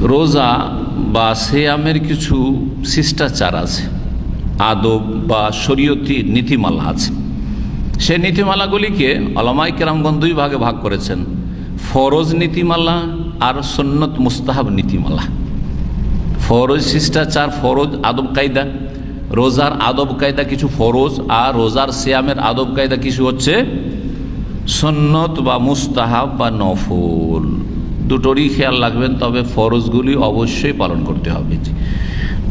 রোজা বা সেয়ামের কিছু শিষ্টাচার আছে। আদব বা শরীয়তি নীতিমালা আছে। সে নীতিমালাগুলিকে আলামাই কেরামগঞ্জ দুই ভাগে ভাগ করেছেন। ফরজ নীতিমালা আর সন্নত মুস্তাহাব নীতিমালা। ফরজ শিষ্টাচার, ফরজ আদব কায়দা, রোজার আদব কায়দা কিছু ফরজ আর রোজার শ্যামের আদব কায়দা কিছু হচ্ছে সন্নত বা মুস্তাহাব বা নফল। দুটোরই খেয়াল রাখবেন, তবে ফরজগুলি অবশ্যই পালন করতে হবে।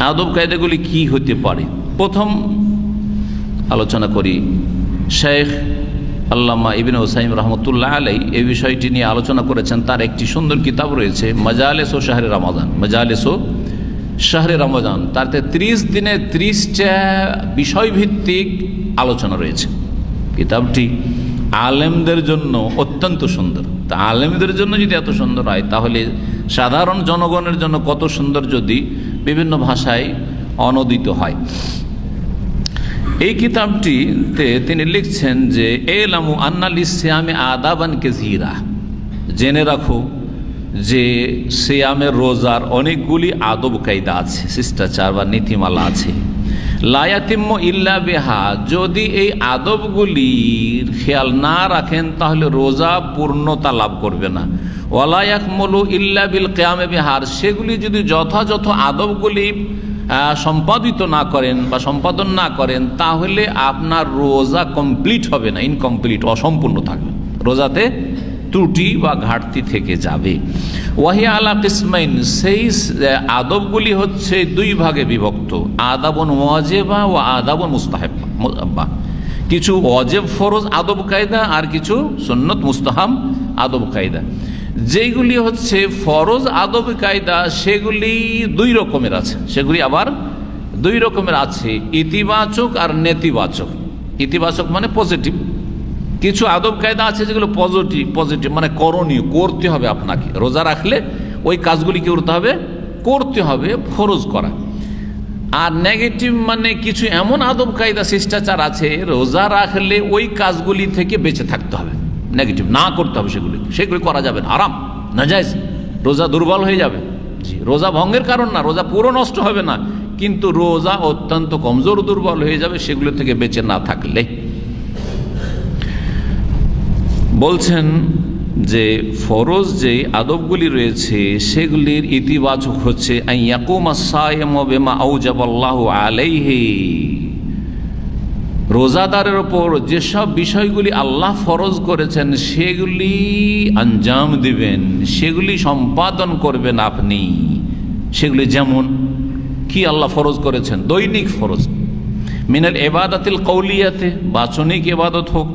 আদব কায়দাগুলি কি হতে পারে? প্রথম আলোচনা করি। শেখ আল্লামা ইবিন ওসাইম রহমতুল্লাহ আলাই এই বিষয়টি নিয়ে আলোচনা করেছেন। তার একটি সুন্দর কিতাব রয়েছে, মজালেস ও শাহরে রমাজান। মজালেস ও শাহরে রমজান। তাতে ত্রিশ দিনে ত্রিশটা বিষয়ভিত্তিক আলোচনা রয়েছে। কিতাবটি আলেমদের জন্য অত্যন্ত সুন্দর। তা আলেমদের জন্য যদি এত সুন্দর হয়, তাহলে সাধারণ জনগণের জন্য কত সুন্দর যদি বিভিন্ন ভাষায় অনদিত হয়। এই কিতাবটিতে তিনি লিখছেন যে, এলামু আন্নাল ইসলামে আদাবান কেজিরা জেনে রাখো যে, সিয়ামের রোজার অনেকগুলি আদব কায়দা আছে, শিষ্টাচার বা নীতিমালা আছে। লায়াতিম্য ইল্লা বেহা, যদি এই আদবগুলির খেয়াল না রাখেন, তাহলে রোজা পূর্ণতা লাভ করবে না। ওয়ালায়াক মলু ইল্লা বিল কেয়ামে বিহার সেগুলি যদি যথাযথ আদবগুলি সম্পাদিত না করেন বা সম্পাদন না করেন, তাহলে আপনার রোজা কমপ্লিট হবে না, ইনকমপ্লিট, অসম্পূর্ণ থাকবে। রোজাতে ত্রুটি বা ঘাটতি থেকে যাবে। ওয়াহিয়া আলা কিসমাইন, সেই আদবগুলি হচ্ছে দুই ভাগে বিভক্ত। আদাবন ওয়াজেবা ও আদাবন মুস্তাহেবা। কিছু অজেব ফরজ আদব কায়দা আর কিছু সন্নত মুস্তাহাম আদব কায়দা। যেগুলি হচ্ছে ফরজ আদব কায়দা, সেগুলি দুই রকমের আছে। সেগুলি আবার দুই রকমের আছে, ইতিবাচক আর নেতিবাচক। ইতিবাচক মানে পজিটিভ। কিছু আদব কায়দা আছে যেগুলো পজিটিভ পজিটিভ মানে করণীয়, করতে হবে আপনাকে। রোজা রাখলে ওই কাজগুলি কি করতে হবে? করতে হবে, ফরজ করা। আর নেগেটিভ মানে কিছু এমন আদব কায়দা, শিষ্টাচার আছে, রোজা রাখলে ওই কাজগুলি থেকে বেঁচে থাকতে হবে। নেগেটিভ না করতে হবে সেগুলি। সেগুলি করা যাবে না। আরাম না যায় রোজা দুর্বল হয়ে যাবে। জি, রোজা ভঙ্গের কারণ না, রোজা পুরো নষ্ট হবে না। কিন্তু রোজা অত্যন্ত কমজোর, দুর্বল হয়ে যাবে সেগুলো থেকে বেঁচে না থাকলে। বলছেন যে ফরজ যে আদবগুলি রয়েছে, সেগুলির ইতিবাচক হচ্ছে রোজাদারের ওপর যেসব বিষয়গুলি আল্লাহ ফরজ করেছেন, সেগুলি আঞ্জাম দিবেন, সেগুলি সম্পাদন করবেন আপনি। সেগুলি যেমন, কি আল্লাহ ফরজ করেছেন? দৈনিক ফরজ। মিনাল এবাদাতিল কৌলিয়াতে বাচনিক এবাদত হোক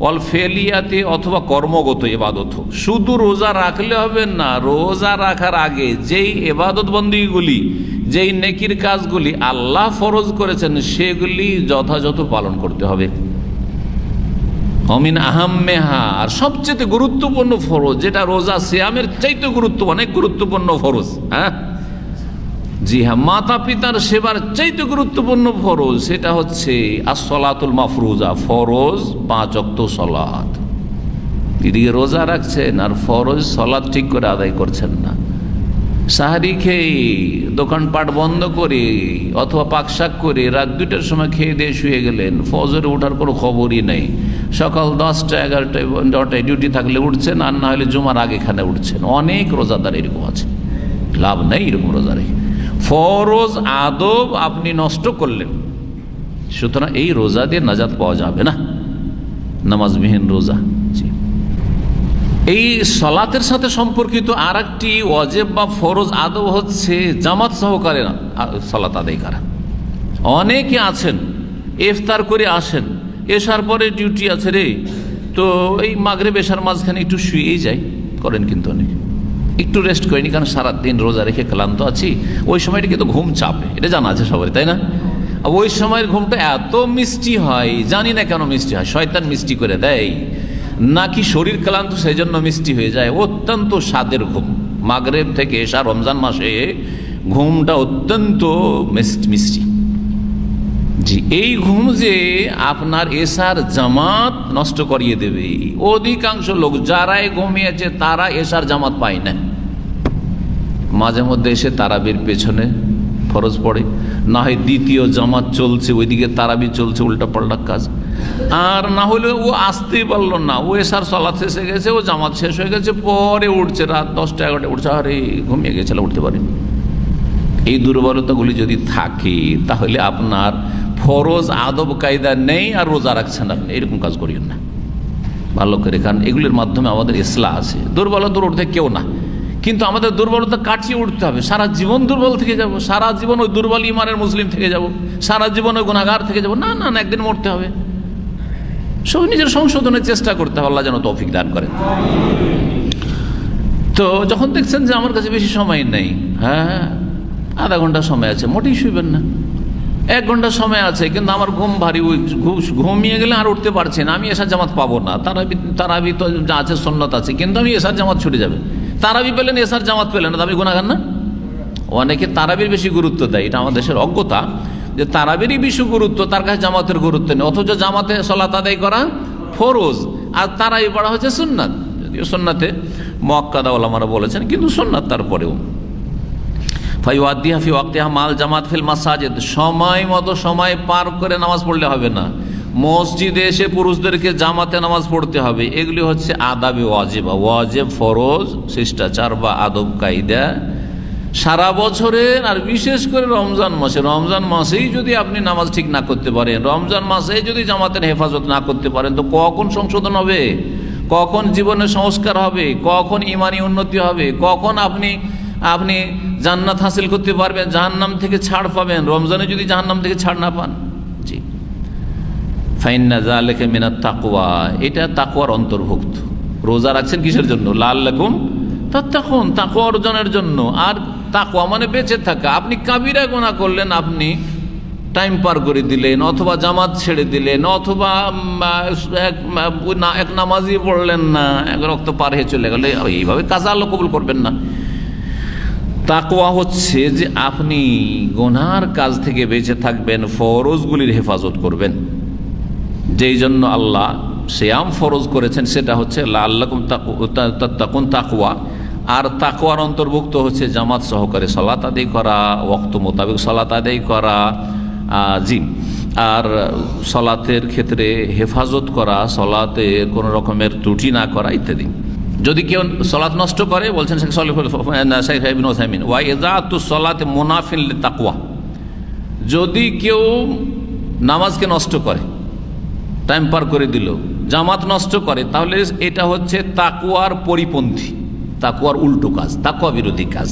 অল ফেলিয়াতে অথবা কর্মগত এবাদত হোক। শুধু রোজা রাখলে হবে না, রোজা রাখার আগে যেই এবাদত বন্দীগুলি যেই নেকির কাজগুলি আল্লাহ ফরজ করেছেন, সেগুলি যথাযথ পালন করতে হবে। অমিন আহাম্মেহা, আর সবচেয়ে গুরুত্বপূর্ণ ফরজ, যেটা রোজা শ্যামের চাইতে গুরুত্ব, অনেক গুরুত্বপূর্ণ ফরজ হ্যাঁ? জি হ্যাঁ মাতা পিতার সেবার চাইতে গুরুত্বপূর্ণ ফরজ সেটা হচ্ছে আসলাতুল মাফরুজা, ফরজ পাঁচ অক্ত সলাদ এদিকে রোজা রাখছেন আর ফরজ সলাদ ঠিক করে আদায় করছেন না। সাহারি খেয়ে, দোকানপাট বন্ধ করে অথবা পাকশাক করে রাত দুটার সময় খেয়ে দিয়ে শুয়ে গেলেন, ফজরে ওঠার কোনো খবরই নেই। সকাল দশটা, এগারোটায়, নটায় ডিউটি থাকলে উঠছেন আর না হলে জুমার আগে এখানে উঠছেন। অনেক রোজাদার এরকম আছে। লাভ নেই এরকম রোজা রেখে ফরজ আদব আপনি নষ্ট করলেন। সুতরাং এই রোজা দিয়ে নাজাত পাওয়া যাবে না। নামাজবিহীন রোজা। এই সলাতের সাথে সম্পর্কিত আর একটি অজেব বা ফরজ আদব হচ্ছে জামাত সহকারে সলাত আদায় করা। অনেকে আছেন, ইফতার করে আসেন, এসার পরে ডিউটি আছে রে, তো এই মাগরে বেশার মাঝখানে একটু শুয়েই যায়, করেন কিন্তু অনেক। একটু রেস্ট করিনি, কারণ সারাদিন রোজা রেখে ক্লান্ত আছি। ওই সময়টা কিন্তু ঘুম চাপে, এটা জানা আছে সবাই তাই না? ওই সময়ের ঘুমটা এত মিষ্টি হয়, জানি না কেন মিষ্টি হয়, শয়তান মিষ্টি করে দেয়। নাকি শরীর ক্লান্ত সেই জন্য মিষ্টি হয়ে যায়, অত্যন্ত স্বাদের ঘুম। মাগরেব থেকে এসা রমজান মাসে ঘুমটা অত্যন্ত মিষ্টি। জি, এই ঘুম যে আপনার এসার জামাত নষ্ট করিয়ে দেবে। অধিকাংশ লোক যারাই ঘুমিয়েছে, তারা এসার জামাত পায় না। মাঝে মধ্যে এসে তারাবির পেছনে ফরজ পড়ে। না হয় দ্বিতীয় জামাত চলছে, ওইদিকে তারাবি চলছে উল্টা পাল্টা কাজ। আর না হলে ও আসতেই পারল না। ও এসার শেষ হয়ে গেছে, ও জামাত শেষ হয়ে গেছে, পরে উঠছে, রাত দশটা, এগারোটা, উঠছে, আরে ঘুমিয়ে গেছিল, উঠতে পারেনি। এই দুর্বলতাগুলি যদি থাকে, তাহলে আপনার ফরজ আদব কায়দা নেই আর রোজা রাখছেন আপনি। এরকম কাজ করিয়েন না। ভালো করে, কারণ এগুলির মাধ্যমে আমাদের ইসলাম আছে। দুর্বলতা উঠতে কেউ না। কিন্তু আমাদের দুর্বলতা কাটিয়ে উঠতে হবে। সারা জীবন দুর্বল থেকে যাব, সারা জীবন ওই দুর্বল ইমানের মুসলিম থেকে যাব, সারা জীবন ওই গুণাগার থেকে যাব। না না একদিন মরতে হবে। সব নিজের সংশোধনের চেষ্টা করতে হবে, আল্লাহ যেন তৌফিক দান করেন। তো যখন দেখছেন যে আমার কাছে বেশি সময় নেই হ্যাঁ আধা ঘণ্টা সময় আছে, মোটেই শুইবেন না। এক ঘণ্টা সময় আছে, কিন্তু আমার ঘুম ভারী, ওই ঘুমিয়ে গেলে আর উঠতে পারছি না। আমি এসার জামাত পাবো না। তারাবি তারাবি তো যা আছে সন্ন্যত আছে, কিন্তু আমি এসার জামাত ছুটে যাবে। তারাবি পেলেন, এসার জামাত পেলেন না, তো আমি গুণাগান না? অনেকে তারাবির বেশি গুরুত্ব দেয়। এটা আমাদের দেশের অজ্ঞতা যে তারাবিরই বেশি গুরুত্ব, তার কাছে জামাতের গুরুত্ব নেই। অথচ জামাতে সলাত আদায় করা ফরজ। আর তারাবি পড়া হচ্ছে সুন্নাত। যদিও সুন্নাতে মক্কাদা ওলামারা বলেছেন, কিন্তু সুন্নাত তারপরেও। ফাইওয়াদিহা ফি মাল জামাত ফিল মাসাজিদ। সময় মতো সময় পার করে নামাজ পড়লে হবে না। মসজিদে এসে পুরুষদেরকে জামাতে নামাজ পড়তে হবে। এগুলি হচ্ছে আদাবি ওয়াজিবা। ওয়াজেব ফরজ, শিষ্টাচার বা আদব কায়দা। সারা বছরের, আর বিশেষ করে রমজান মাসে। রমজান মাসেই যদি আপনি নামাজ ঠিক না করতে পারেন, রমজান মাসে যদি জামাতের হেফাজত না করতে পারেন, তো কখন সংশোধন হবে? কখন জীবনের সংস্কার হবে? কখন ইমানি উন্নতি হবে? কখন আপনি আপনি জান্নাত হাসিল করতে পারবেন, জাহান্নাম থেকে ছাড় পাবেন? রমজানে যদি জাহান্নাম থেকে ছাড় না পান? ফাইন্না যা লেখে মিনাত তাকুয়া। এটা তাকুয়ার অন্তর্ভুক্ত। রোজা রাখছেন কিসের জন্য? লাল লেখুন তখন তাকুয়া অর্জনের জন্য। আর তাকুয়া মানে বেঁচে থাকা। আপনি কাবিরা গোনা করলেন, আপনি টাইম পার করে দিলেন, অথবা জামাত ছেড়ে দিলেন, অথবা এক নামাজি পড়লেন না, এক রক্ত পার হয়ে চলে গেলে। এইভাবে কাজা আল্লাহ কবুল করবেন না। তাকওয়া হচ্ছে যে আপনি গোনার কাজ থেকে বেঁচে থাকবেন, ফরজগুলির হেফাজত করবেন। যেই জন্য আল্লাহ শ্যাম ফরজ করেছেন, সেটা হচ্ছে আল্লাহ তাকুন তাকুয়া আর তাকুয়ার অন্তর্ভুক্ত হচ্ছে জামাত সহকারে সলাত আদায় করা ওক্ত মোতাবেক সলাত আদায় করা জি। আর সলাতের ক্ষেত্রে হেফাজত করা, সলাতে কোনো রকমের ত্রুটি না করা ইত্যাদি। যদি কেউ সলাৎ নষ্ট করে, বলছেন শেখ ওয়াই সলাতে মুনাফিল তাকুয়া যদি কেউ নামাজকে নষ্ট করে টাইম পার করে দিল। জামাত নষ্ট করে, তাহলে এটা হচ্ছে তাকুয়ার পরিপন্থী। তাকুয়ার উল্টো কাজ তাকুয়া বিরোধী কাজ।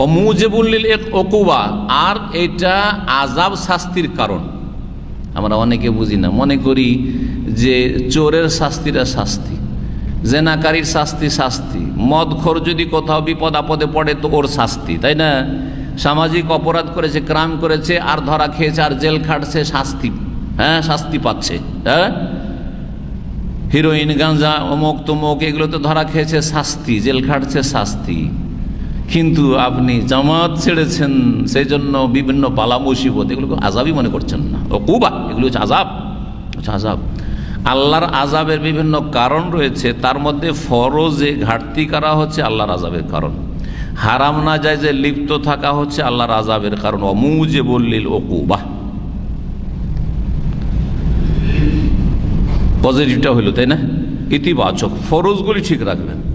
ও মুজেবুল্লিল এক অকুবা আর এটা আজাব শাস্তির কারণ। আমরা অনেকে বুঝি না, মনে করি যে চোরের শাস্তিরা শাস্তি, জেনাকারীর শাস্তি শাস্তি। মদখোর যদি কোথাও বিপদ আপদে পড়ে তো ওর শাস্তি, তাই না? সামাজিক অপরাধ করেছে ক্রাম করেছে, আর ধরা খেয়েছে, আর জেল খাটছে, শাস্তি। হ্যাঁ শাস্তি পাচ্ছে হ্যাঁ? হিরোইন গাঁজা অমুক তমুক, এগুলো তো ধরা খেয়েছে শাস্তি, জেল খাটছে শাস্তি। কিন্তু আপনি জামাত ছেড়েছেন সেই জন্য বিভিন্ন পালা মুসিবত এগুলোকে আজাবই মনে করছেন না। ও কুবা, এগুলো হচ্ছে আজাব হচ্ছে আজাব আল্লাহর আজাবের বিভিন্ন কারণ রয়েছে, তার মধ্যে ফরজে ঘাটতি করা হচ্ছে আল্লাহর আজাবের কারণ। হারাম না যায় যে লিপ্ত থাকা হচ্ছে আল্লাহর আজাবের কারণ। অমুজে বললিল ও কুবা পজিটিভটা হইল তাই না? ইতিবাচক। ফরজগুলি ঠিক রাখবেন।